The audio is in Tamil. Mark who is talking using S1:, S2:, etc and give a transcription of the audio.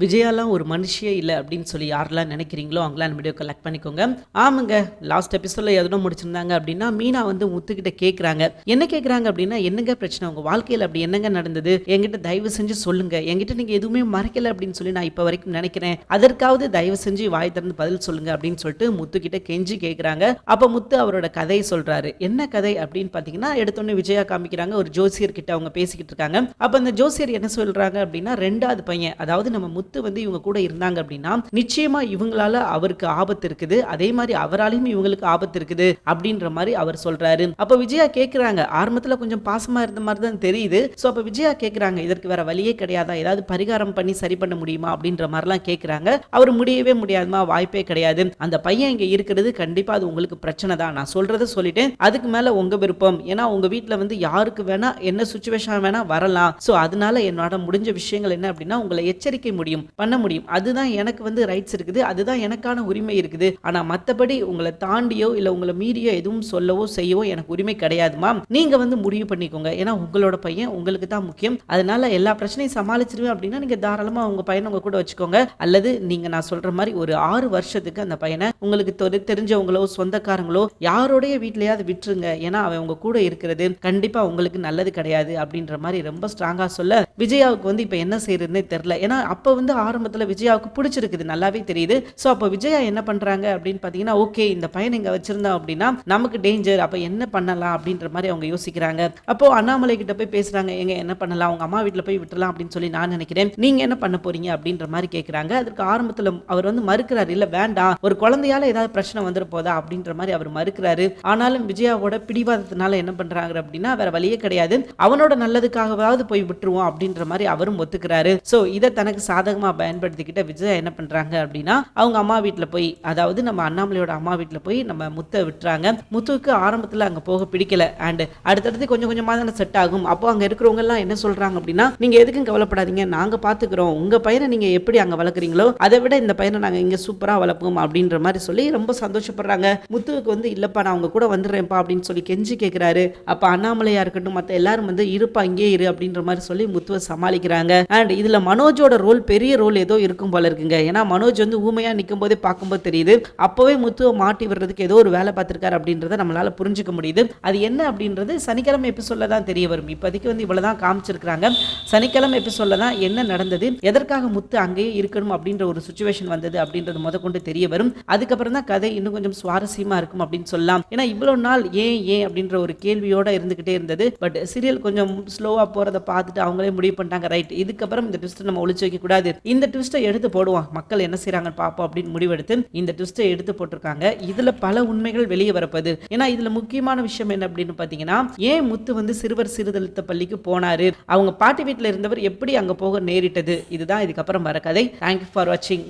S1: விஜயாலாம் ஒரு மனுஷியே இல்லை அப்படின்னு சொல்லி யாரெல்லாம் நினைக்கிறீங்களோ அவங்களாம் அந்த வீடியோ கலெக்ட் பண்ணிக்கோங்க. ஆமாங்க லாஸ்ட் எபிசோடில் எதனா முடிச்சிருந்தாங்க அப்படின்னா மீனா வந்து முத்துக்கிட்ட கேட்குறாங்க என்ன கேட்குறாங்க அப்படின்னா என்னங்க பிரச்சனை? உங்கள் வாழ்க்கையில் அப்படி என்னங்க நடந்தது? என்கிட்ட தயவு செஞ்சு சொல்லுங்க. என்கிட்ட நீங்கள் எதுவுமே மறைக்கல அப்படின்னு சொல்லி நான் இப்போ வரைக்கும் நினைக்கிறேன். அதற்காவது தயவு செஞ்சு வாய் திறந்து பதில் சொல்லுங்க அப்படின்னு சொல்லிட்டு முத்துக்கிட்ட கெஞ்சி கேட்குறாங்க அப்போ முத்து அவரோட கதையை சொல்றாரு. என்ன கதை அப்படின்னு பார்த்தீங்கன்னா எடுத்தோன்னே விஜயா காமிக்கிறாங்க. ஒரு ஜோசியர்கிட்ட அவங்க பேசிக்கிட்டு இருக்காங்க. அப்போ அந்த ஜோசியர் என்ன சொல்றாங்க அப்படின்னா ரெண்டாவது பையன் அதாவது நம்ம முத்து வந்து இவங்க கூட இருந்தாங்க அப்படின்னா நிச்சயமா இவங்களால அவருக்கு ஆபத்து இருக்குது. அதே மாதிரி அவராலையும் இவங்களுக்கு ஆபத்து இருக்குது அப்படின்ற மாதிரி அவர் சொல்றாரு. அப்ப விஜயா கேக்குறாங்க ஆரம்பத்துல கொஞ்சம் பாசமா இருந்த மாதிரி தான் தெரியுது. சோ அப்ப விஜயா கேக்குறாங்க இதற்கு வேற வழியே கிடையாதா? ஏதாவது பரிகாரம் பண்ணி சரி பண்ண முடியுமா? அப்படின்ற மாதிரிலாம் கேக்குறாங்க. அவர் முடியவே முடியாதுமா வாய்ப்பே கிடையாது. அந்த பையன் இங்க இருக்கிறது கண்டிப்பா அது உங்களுக்கு பிரச்சனை தான். நான் சொல்றதை சொல்லிட்டேன். அதுக்கு மேல உங்க விருப்பம். ஏன்னா உங்க வீட்டுல வந்து யாருக்கு வேணா என்ன சுச்சுவேஷன் வேணா வரலாம். சோ அதனால என்னோட முடிஞ்ச விஷயங்கள் என்ன அப்படின்னா உங்களை எச்சரிக்கை முடியும். பண்ண முடியும். அதுதான் எனக்கு வந்து ரைட்ஸ் இருக்குது. அதுதான் எனக்கான உரிமை இருக்குது. ஆனா மத்தபடி உங்களை தாண்டியோ இல்ல உங்களை மீறியோ எதுவும் சொல்லவோ செய்யவோ எனக்கு உரிமை கிடையாதுமா நீங்க வந்து முடிவு பண்ணிக்கோங்க. ஏன்னா உங்களோட பையன் உங்களுக்கு தான் முக்கியம். அதனால எல்லா பிரச்சனையும் சமாளிச்சிருவேன் அப்படின்னா நீங்க தாராளமா உங்க பையனை உங்க கூட வச்சுக்கோங்க. அல்லது நீங்க நான் சொல்ற மாதிரி ஒரு ஆறு வருஷத்துக்கு அந்த பையனை உங்களுக்கு தெரிஞ்சவங்களோ சொந்தக்காரங்களோ யாரோடைய வீட்லயாவது விட்டுருங்க. ஏன்னா அவன் உங்க கூட இருக்கிறது கண்டிப்பா உங்களுக்கு நல்லது கிடையாது அப்படின்ற மாதிரி ரொம்ப ஸ்ட்ராங்கா சொல்ல விஜயாவுக்கு வந்து இப்ப என்ன செய்யறதுன்னே தெரியல. ஏன்னா அப்ப வந்து ஆரம்பத்துல விஜயாவுக்கு பிடிச்சிருக்குது நல்லாவே தெரியுது. ஸோ அப்போ விஜயா என்ன பண்றாங்க அப்படின்னு பாத்தீங்கன்னா ஓகே இந்த பையனை இங்க வச்சிருந்தோம் அப்படின்னா நமக்கு டேஞ்சர் அப்ப என்ன பண்ணலாம் அப்படின்ற மாதிரி அவங்க யோசிக்கிறாங்க. அப்போ அண்ணாமலை கிட்ட போய் பேசுறாங்க எங்க என்ன பண்ணலாம்? அவங்க அம்மா வீட்டில் போய் விட்டுலாம் அப்படின்னு சொல்லி நான் நினைக்கிறேன். நீங்கள் என்ன பண்ண போறீங்க அப்படின்ற மாதிரி கேட்குறாங்க அதுக்கு ஆரம்பத்துல அவர் வந்து மறுக்கிறாரு இல்ல வேண்டாம். ஒரு குழந்தையால ஏதாவது பிரச்சனை வந்துட போதா? அப்படின்ற மாதிரி அவர் மறுக்கிறாரு. ஆனாலும் விஜயாவோட பிடிவாதத்தினால என்ன பண்றாங்க அப்படின்னா வேற வழியே கிடையாது. அவனோட நல்லதுக்காகவாவது போய் விட்டுருவோம் அப்படின்ற மாதிரி அவரும் ஒத்துக்கிறாரு. சோ இதை தனக்கு சாதகமாக பயன்படுத்திக்கிட்ட விஜயா என்ன பண்றாங்க அப்படின்னா அவங்க அம்மா வீட்டில் போய் அதாவது நம்ம அண்ணாமலையோட அம்மா வீட்டில் போய் நம்ம முத்தை விட்டுறாங்க. முத்துவுக்கு ஆரம்பத்துல அங்க போக பிடிக்கல. அண்ட் அடுத்தடுத்து கொஞ்சம் கொஞ்சமா தானே செட் ஆகும். அப்போ அங்க இருக்கிறவங்க எல்லாம் என்ன சொல்றாங்க அப்படின்னா நீங்க எதுக்கும் கவலைப்படாதீங்க. நாங்க பாத்துக்கிறோம். உங்க பையனை நீங்க எப்படி அங்க வளர்க்குறீங்களோ அதை விட இந்த பையனை நாங்க இங்கே சூப்பரா வளர்ப்போம். அப்படின்ற மாதிரி சொல்லி ரொம்ப சந்தோஷப்படுறாங்க. முத்துவுக்கு வந்து இல்லப்பா நான் அவங்க கூட வந்துடுறேன்ப்பா. அப்படின்னு சொல்லி கெஞ்சி கேட்குறாரு அப்ப அண்ணாமலையா இருக்கட்டும் மத்த எல்லாரும் வந்து இருப்பா இங்கே இரு. அப்படின்ற மாதிரி சொல்லி முத்துவை சமாளிக்கிறாங்க. அண்ட் இதுல மனோஜோட ரோல் பெரிய பெரிய ரோல் ஏதோ இருக்கும் போல இருக்குங்க. ஏன்னா மனோஜ் வந்து ஊமையாக நிற்கும் போதே பார்க்கும்போது தெரியுது. அப்போவே முத்துவை மாட்டி விடுறதுக்கு ஏதோ ஒரு வேலை பார்த்துருக்காரு அப்படின்றத நம்மளால புரிஞ்சுக்க முடியுது. அது என்ன அப்படின்றது சனிக்கிழமை எபிசோடில் தான் தெரிய வரும். இப்போதைக்கு வந்து இவ்வளோ தான் காமிச்சிருக்கிறாங்க. சனிக்கிழமை எபிசோடில் தான் என்ன நடந்தது எதற்காக முத்து அங்கேயே இருக்கணும் அப்படின்ற ஒரு சுச்சுவேஷன் வந்தது அப்படின்றது முத கொண்டு தெரிய வரும். அதுக்கப்புறம் தான் கதை இன்னும் கொஞ்சம் சுவாரஸ்யமா இருக்கும் அப்படின்னு சொல்லலாம். ஏன்னா இவ்வளோ நாள் ஏன் ஏன் அப்படின்ற ஒரு கேள்வியோட இருந்துக்கிட்டே இருந்தது. பட் சீரியல் கொஞ்சம் ஸ்லோவாக போகிறத பார்த்துட்டு அவங்களே முடிவு பண்ணிட்டாங்க. ரைட் இதுக்கப்புறம் இந்த ட்விஸ்ட்டை நம்ம ஒழிச்சு வைக்கக்கூடாது. கூடாது இந்த ட்விஸ்ட்டை எடுத்து போடுவான். மக்கள் என்ன செய்றாங்கன்னு பார்ப்போம் அப்படின்னு முடிவெடுத்து இந்த ட்விஸ்ட்டை எடுத்து போட்டிருக்காங்க. இதுல பல உண்மைகள் வெளியே வரப்போகுது. ஏன்னா இதுல முக்கியமான விஷயம் என்ன அப்படின்னு பாத்தீங்கன்னா ஏன் முத்து வந்து சிறுவர் சிறுதழுத்த பள்ளிக்கு போனாரு? அவங்க பாட்டி வீட்டில் இருந்தவர் எப்படி அங்க போக நேரிட்டது? இதுதான் இதுக்கப்புறம் வர கதை. தேங்க்யூ ஃபார் வாட்சிங்